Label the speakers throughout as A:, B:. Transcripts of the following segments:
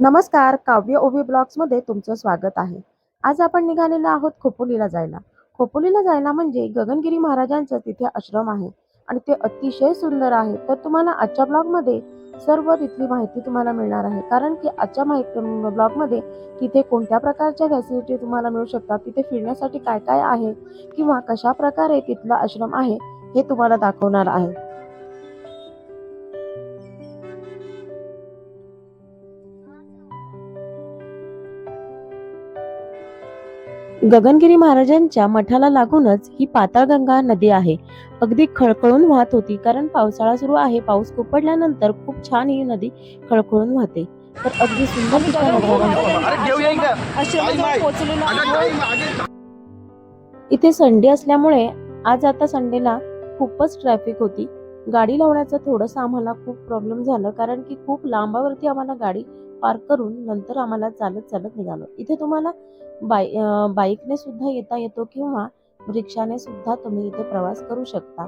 A: नमस्कार काव्य ओवी ब्लॉग्समध्ये तुमचं स्वागत आहे. आज आपण निघालेलो आहोत खोपोलीला जायला. खोपोलीला जायला म्हणजे गगनगिरी महाराजांचं तिथे आश्रम आहे आणि ते अतिशय सुंदर आहे. तर तुम्हाला आजच्या ब्लॉगमध्ये सर्व तिथली माहिती तुम्हाला मिळणार आहे. कारण की आजच्या माहिती ब्लॉगमध्ये तिथे कोणत्या प्रकारच्या फॅसिलिटी तुम्हाला मिळू शकतात तिथे फिरण्यासाठी काय काय आहे किंवा कशा प्रकारे तिथला आश्रम आहे हे तुम्हाला दाखवणार आहे. गगनगिरी महाराजांच्या मठाला लागूनच ही पाताळगंगा नदी आहे. अगदी खळखळून वाहत होती कारण पावसाळा सुरू आहे. पाऊस खूप पडल्यानंतर खूप छान ही नदी खळखळून वाहते. तर अगदी सुंदर इथे संडे असल्यामुळे आज आता संडेला खूपच ट्रॅफिक होती. गाडी लावण्याचं थोडंसं आम्हाला खूप प्रॉब्लेम झालं कारण की खूप लांबावरती आम्हाला गाडी पार्क करून नंतर आम्हाला चालत चालत निघालो. इथे तुम्हाला बाय अं, बाईकने सुद्धा येता येतो किंवा रिक्षाने सुद्धा तुम्ही इथे प्रवास करू शकता.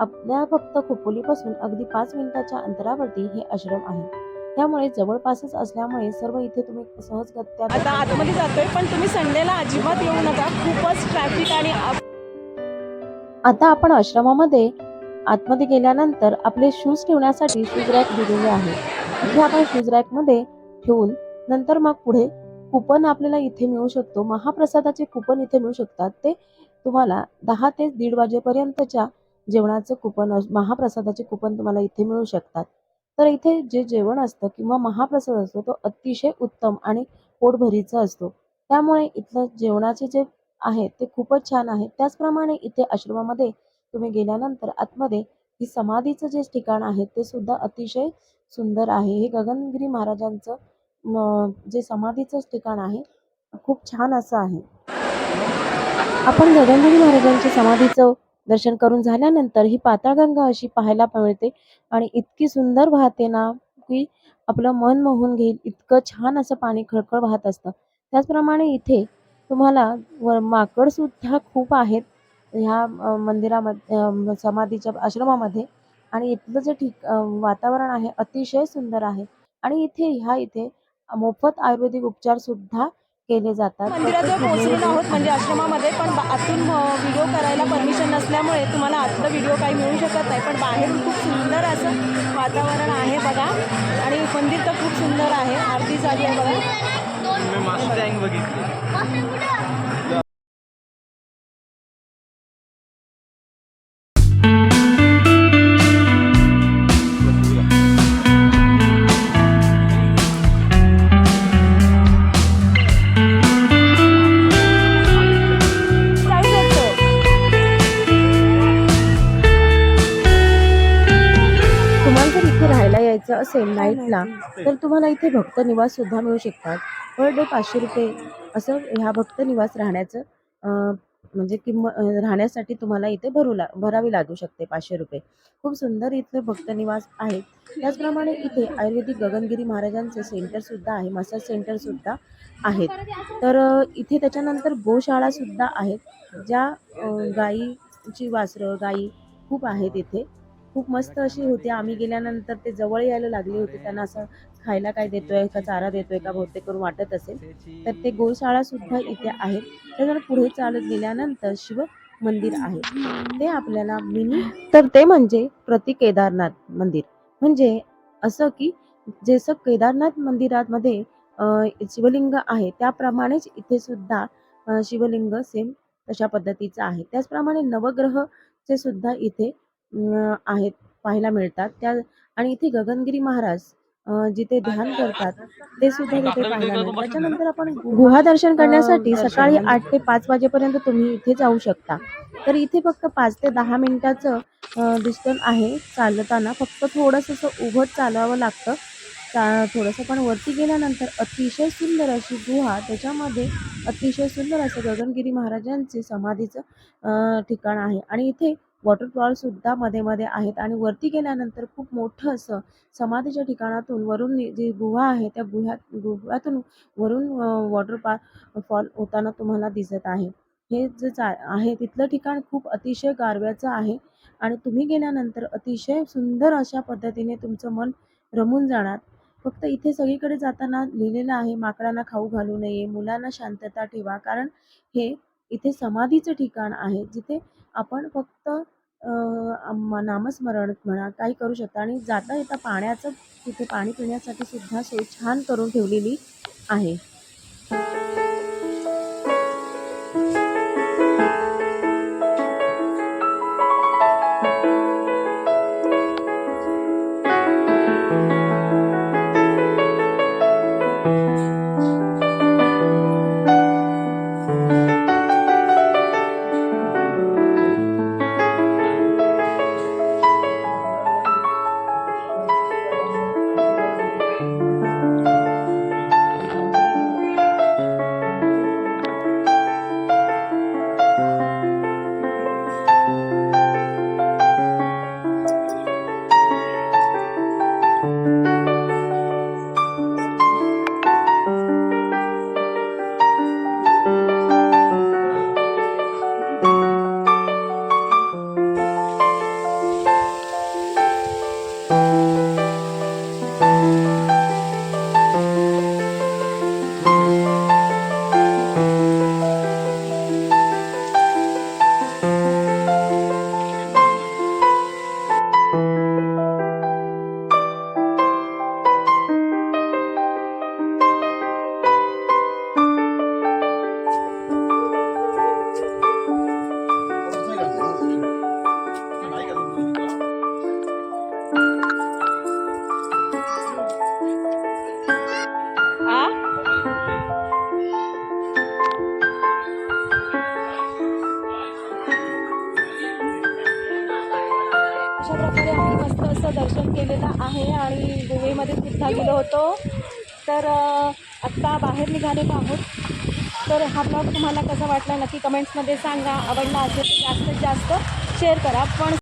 A: आपल्या फक्त खोपोलीपासून अगदी पाच मिनिटाच्या अंतरावरती हे आश्रम आहे. त्यामुळे जवळपासच असल्यामुळे सर्व इथे तुम्ही सहजगत्या
B: आता आतमध्ये जातोय पण तुम्ही संडेला अजिबात येऊ नका. खूपच ट्रॅफिक आणि
A: आता आपण आश्रमामध्ये आतमध्ये गेल्यानंतर आपले शूज ठेवण्यासाठी शूज रॅक दिलेले आहे. इथे आपण शूज रॅकमध्ये ठेवून नंतर मग पुढे कुपन आपल्याला इथे मिळू शकतो. महाप्रसादाचे कुपन इथे मिळू शकतात. ते तुम्हाला दहा ते दीड वाजेपर्यंतच्या जेवणाचं कुपन अस- महाप्रसादाचे कुपन तुम्हाला इथे मिळू शकतात. तर इथे जे जेवण असतं किंवा महाप्रसाद असतो तो अतिशय उत्तम आणि पोटभरीचा असतो. त्यामुळे इथलं जेवणाचे जे आहे ते खूपच छान आहे. त्याचप्रमाणे इथे आश्रमामध्ये तुम्ही गेल्यानंतर आतमध्ये की समाधीचं जे ठिकाण आहे ते सुद्धा अतिशय सुंदर आहे. हे गगनगिरी महाराजांचं जे समाधीचं ठिकाण आहे खूप छान असं आहे. आपण गगनगिरी महाराजांच्या समाधीचं दर्शन करून झाल्यानंतर ही पाताळगंगा अशी पाहायला मिळते आणि इतकी सुंदर वाहते ना की आपलं मन मोहून घेईल इतकं छान असं पाणी खळखळ वाहत असतं. त्याचप्रमाणे इथे तुम्हाला व माकड सुद्धा खूप आहेत. ह्या मंदिरामध्ये समाधीच्या आश्रमामध्ये. आणि इथलं जे ठिक वातावरण आहे अतिशय सुंदर आहे. आणि इथे ह्या इथे मोफत आयुर्वेदिक उपचार सुद्धा केले जातात.
B: मंदिराजवळ पोहोचलेलो आहोत म्हणजे आश्रमामध्ये पण आतून व्हिडिओ करायला परमिशन नसल्यामुळे तुम्हाला आतलं व्हिडिओ काही मिळू शकत नाही. पण बाहेरून खूप सुंदर असं वातावरण आहे बघा. आणि मंदिर तर खूप सुंदर आहे. आरती चालू आहे बघा.
A: राहायला यायचं असेल नाईटला तर तुम्हाला इथे भक्त निवास सुद्धा मिळू शकतात. पर डे पाचशे रुपये असं ह्या भक्त निवास राहण्याचं म्हणजे किंमत राहण्यासाठी तुम्हाला इथे भरू ला भरावी लागू शकते पाचशे रुपये. खूप सुंदर इथले भक्त निवास आहेत त्याचप्रमाणे इथे आयुर्वेदिक गगनगिरी महाराजांचं सेंटर सुद्धा आहे मसाज सेंटर सुद्धा आहेत. तर इथे त्याच्यानंतर गोशाळा सुद्धा आहेत ज्या गाईची वासरं गाई खूप आहेत इथे. खूप मस्त अशी होती. आम्ही गेल्यानंतर ते जवळ यायला लागले होते. त्यांना असं खायला काय देतोय? का चारा देतोय? का बहुतेक करून वाटत असेल. तर ते गोशाळा सुद्धा इथे आहेत. त्याच्यावर पुढे चालत गेल्यानंतर शिव मंदिर आहे. ते आपल्याला मिनी तर ते म्हणजे प्रति केदारनाथ मंदिर. म्हणजे असं की जसं केदारनाथ मंदिरामध्ये मध्ये शिवलिंग आहे त्याप्रमाणेच इथे सुद्धा शिवलिंग सेम तशा पद्धतीचं आहे. त्याचप्रमाणे नवग्रहचे सुद्धा इथे आहेत पाहायला मिळतात. त्या आणि इथे गगनगिरी महाराज जिथे ध्यान करतात ते सुद्धा तिथे पाहायला मिळतात. त्याच्यानंतर आपण गुहा दर्शन करण्यासाठी सकाळी आठ ते पाच वाजेपर्यंत तुम्ही इथे जाऊ शकता. तर इथे फक्त पाच ते दहा मिनिटाचं डिस्टन्स आहे चालताना. फक्त थोडंसं असं उभं चालावं लागतं. चा थोडंसं पण वरती गेल्यानंतर अतिशय सुंदर अशी गुहा त्याच्यामध्ये अतिशय सुंदर असं गगनगिरी महाराजांचे समाधीचं अं, ठिकाण आहे. आणि इथे वॉटरफॉलसुद्धा मध्ये मध्ये आहेत. आणि वरती गेल्यानंतर खूप मोठं असं समाधीच्या ठिकाणातून वरून जी गुहा आहे त्या गुह्यात गुहातून वरून वॉटर पार्क फॉल होताना तुम्हाला दिसत आहे. हे जे चा आहे तिथलं ठिकाण खूप अतिशय गारव्याचं आहे. आणि तुम्ही गेल्यानंतर अतिशय सुंदर अशा पद्धतीने तुमचं मन रमून जाणार. फक्त इथे सगळीकडे जाताना लिहिलेलं आहे माकडांना खाऊ घालू नये मुलांना शांतता ठेवा. कारण हे इथे समाधीचं ठिकाण आहे जिथे आपण फक्त अ, नामस्मरण म्हणा काही करू शकता. आणि जाता येता पाण्याचं तिथे पाणी पिण्यासाठी सुद्धा सोय छान करून ठेवलेली आहे.
B: अशा प्रकारे आम्ही मस्त असं दर्शन केलेलं आहे आणि गोवेमध्ये सुद्धा गेलो होतो. तर आत्ता बाहेर निघालेलो आहोत? तर हा ब्लॉग तुम्हाला कसा वाटला नक्की कमेंट्समध्ये सांगा. आवडला असेल तर जास्तीत जास्त शेअर करा. पण